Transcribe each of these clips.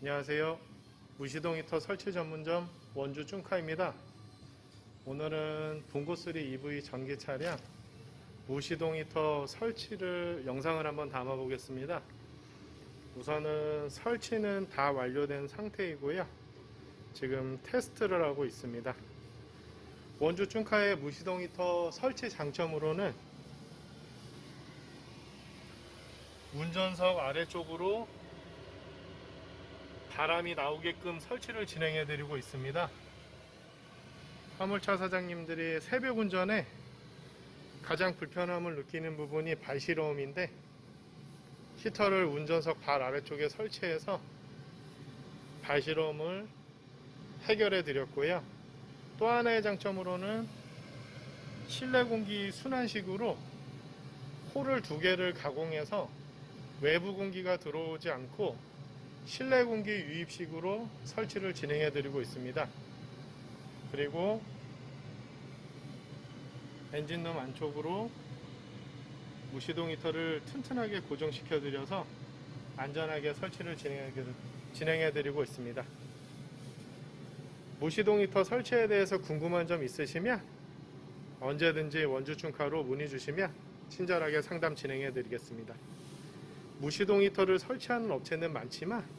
안녕하세요. 무시동 히터 설치 전문점 원주 쭝카입니다. 오늘은 봉고3 EV 전기 차량 무시동 히터 설치를 영상을 한번 담아 보겠습니다. 우선은 설치는 다 완료된 상태이고요. 지금 테스트를 하고 있습니다. 원주 쭝카의 무시동 히터 설치 장점으로는 운전석 아래쪽으로 바람이 나오게끔 설치를 진행해 드리고 있습니다. 화물차 사장님들이 새벽 운전에 가장 불편함을 느끼는 부분이 발시러움인데 히터를 운전석 발 아래쪽에 설치해서 발시러움을 해결해 드렸고요. 또 하나의 장점으로는 실내 공기 순환식으로 홀을 두 개를 가공해서 외부 공기가 들어오지 않고 실내 공기 유입식으로 설치를 진행해 드리고 있습니다. 그리고 엔진룸 안쪽으로 무시동 히터를 튼튼하게 고정시켜 드려서 안전하게 설치를 진행해 드리고 있습니다. 무시동 히터 설치에 대해서 궁금한 점 있으시면 언제든지 원주충카로 문의 주시면 친절하게 상담 진행해 드리겠습니다. 무시동 히터를 설치하는 업체는 많지만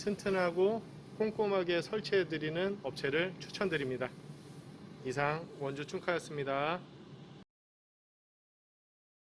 튼튼하고 꼼꼼하게 설치해 드리는 업체를 추천드립니다. 이상 원주 충카였습니다.